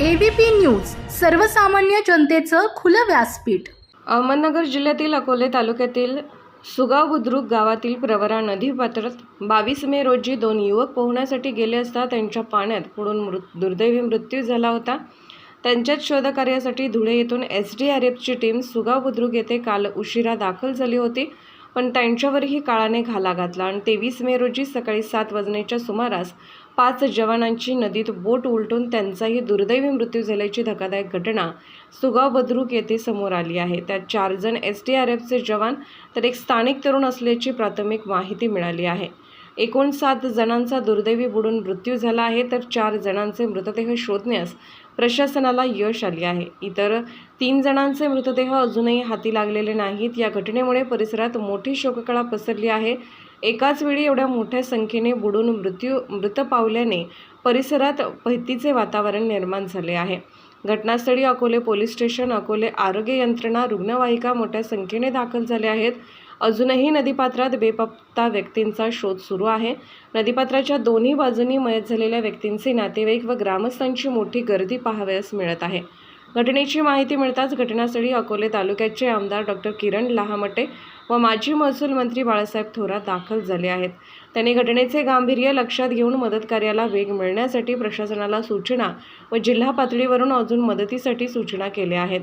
ABP news सर्वसामान्य जनतेचं खुलं व्यासपीठ. अहमदनगर जिल्ह्यातील अकोले तालुक्यातील सुगाव बुद्रुक गावातील प्रवरा नदी पात्रात बावीस मे रोजी दोन युवक पोहण्यासाठी गेले असता त्यांच्या पाण्यात बुडून मृत दुर्दैवी मृत्यू झाला होता. त्यांच्याच शोधकार्यासाठी धुळे येथून एस डी आर एफची टीम सुगाव बुद्रुक येथे काल उशिरा दाखल झाली होती. पण त्यांच्यावरही काळाने घाला घातला आणि तेवीस मे रोजी सकाळी सात वाजण्याच्या सुमारास पाच जवानांची नदीत बोट उलटून त्यांचाही दुर्दैवी मृत्यू झाल्याची धक्कादायक घटना सुगाव बद्रुक येथे समोर आली आहे. त्यात चार जण एस डी आर एफचे जवान तर एक स्थानिक तरुण असल्याची प्राथमिक माहिती मिळाली आहे. एकूण सात जणांचा दुर्दैवी बुडून मृत्यू झाला आहे तर चार जणांचे मृतदेह शोधण्यास प्रशासनाला यश आले आहे. इतर तीन जणांचे मृतदेह अजूनही हाती लागलेले नाहीत. या घटनेमुळे परिसरात मोठी शोककळा पसरली आहे. एकाच वेळी एवढ्या मोठ्या संख्येने बुडून मृत्यू मृत पावल्याने परिसरात भीतीचे वातावरण निर्माण झाले आहे. घटनास्थळी अकोले पोलीस स्टेशन अकोले आरोग्य यंत्रणा रुग्णवाहिका मोठ्या संख्येने दाखल झाले आहेत. अजूनही नदीपात्रात बेपत्ता व्यक्तींचा शोध सुरू आहे. नदीपात्राच्या दोन्ही बाजूंनी मयत झालेल्या व्यक्तींचे नातेवाईक व ग्रामस्थांची मोठी गर्दी पाहावयास मिळत आहे. घटनेची माहिती मिळताच घटनास्थळी अकोले तालुक्याचे आमदार डॉक्टर किरण लहामटे व माजी महसूल मंत्री बाळासाहेब थोरात दाखल झाले आहेत. त्यांनी घटनेचे गांभीर्य लक्षात घेऊन मदत कार्याला वेग मिळण्यासाठी प्रशासनाला सूचना व जिल्हा पातळीवरून अजून मदतीसाठी सूचना केल्या आहेत.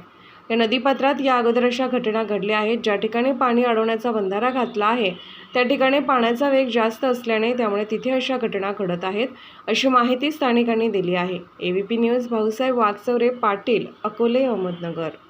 या नदीपात्रात या अगोदर अशा घटना घडल्या आहेत. ज्या ठिकाणी पाणी अडवण्याचा बंधारा घातला आहे त्या ठिकाणी पाण्याचा वेग जास्त असल्याने त्यामुळे तिथे अशा घटना घडत आहेत अशी माहिती स्थानिकांनी दिली आहे. A V P news Bhausaheb Wagchaure Patil Akole Ahmednagar.